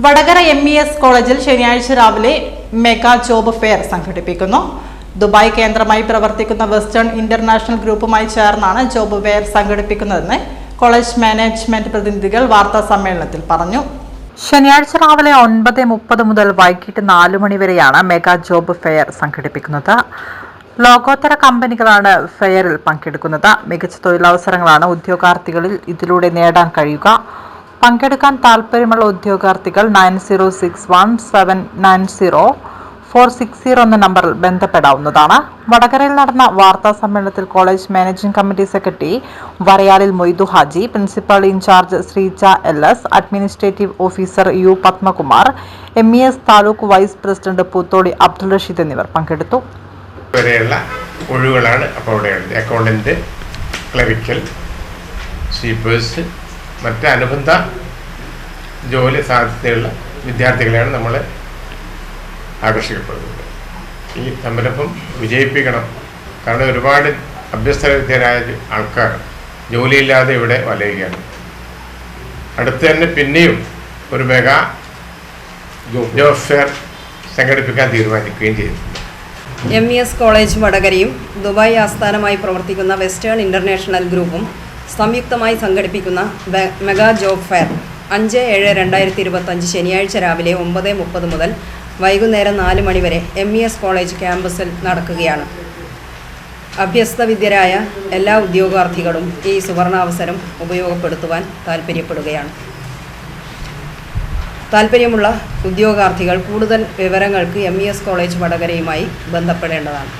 Vadakara M E S കോളേജിൽ ശനിയാഴ്ച രാവിലെ മെഗാ ജോബ് ഫെയർ സംഘടിപ്പിക്കുന്നു. ദുബായ് കേന്ദ്രമായി പ്രവർത്തിക്കുന്ന വെസ്റ്റേൺ ഇന്റർനാഷണൽ ഗ്രൂപ്പുമായി ചേർന്നാണ് ജോബ് ഫെയർ സംഘടിപ്പിക്കുന്നതെന്ന് കോളേജ് മാനേജ്മെന്റ് പ്രതിനിധികൾ വാർത്താ സമ്മേളനത്തിൽ പറഞ്ഞു. ശനിയാഴ്ച രാവിലെ ഒൻപത് മുപ്പത് മുതൽ വൈകിട്ട് നാല് മണിവരെയാണ് മെഗാ ജോബ് ഫെയർ സംഘടിപ്പിക്കുന്നത്. ലോകോത്തര കമ്പനികളാണ് ഫെയറിൽ പങ്കെടുക്കുന്നത്. മികച്ച തൊഴിലവസരങ്ങളാണ് ഉദ്യോഗാർത്ഥികളിൽ ഇതിലൂടെ നേടാൻ കഴിയുക. പങ്കെടുക്കാൻ താൽപ്പര്യമുള്ള ഉദ്യോഗാർത്ഥികൾ nine zero six one seven nine zero four six zero എന്ന നമ്പറിൽ ബന്ധപ്പെടാവുന്നതാണ്. വടകരയിൽ നടന്ന വാർത്താ സമ്മേളനത്തിൽ college managing committee secretary Varayalil Moidu Haji principal in charge Sreeja L S administrative officer U Padmakumar M E S taluk vice president Poothodi Abdul Rasheed എന്നിവർ പങ്കെടുത്തു. ഒഴിവുകളാണ് അപ്പോൾ അക്കൗണ്ടന്റ് ക്ലറിക്കൽ സ്വീപ്പേഴ്സ് മറ്റ് അനുബന്ധ ജോലി സാധ്യതയുള്ള വിദ്യാർത്ഥികളെയാണ് നമ്മൾ ആകർഷിക്കപ്പെടുന്നത്. ഈ സംരംഭം വിജയിപ്പിക്കണം. കാരണം ഒരുപാട് അഭ്യസ്തവിദ്യരായ ആൾക്കാർ ജോലിയില്ലാതെ ഇവിടെ വലയുകയാണ്. അടുത്ത് തന്നെ പിന്നെയും ഒരു മെഗാ ജോബ്. ഫെയർ സംഘടിപ്പിക്കാൻ തീരുമാനിക്കുകയും ചെയ്തിട്ടുണ്ട് എം ഇ എസ് കോളേജ് വടകരയും ദുബായ് ആസ്ഥാനമായി പ്രവർത്തിക്കുന്ന വെസ്റ്റേൺ ഇന്റർനാഷണൽ ഗ്രൂപ്പും സംയുക്തമായി സംഘടിപ്പിക്കുന്ന മെഗാ ജോബ് ഫെയർ. അഞ്ച് ഏഴ് രണ്ടായിരത്തി ഇരുപത്തഞ്ച് ശനിയാഴ്ച രാവിലെ ഒമ്പത് മുപ്പത് മുതൽ വൈകുന്നേരം നാല് മണി വരെ എം ഇ എസ് കോളേജ് ക്യാമ്പസിൽ നടക്കുകയാണ്. അഭ്യസ്തവിദ്യരായ എല്ലാ ഉദ്യോഗാർത്ഥികളും ഈ സുവർണാവസരം ഉപയോഗപ്പെടുത്തുവാൻ താൽപ്പര്യപ്പെടുകയാണ് താൽപ്പര്യമുള്ള ഉദ്യോഗാർത്ഥികൾ കൂടുതൽ വിവരങ്ങൾക്ക് എം ഇ എസ് കോളേജ് വടകരയുമായി ബന്ധപ്പെടേണ്ടതാണ്.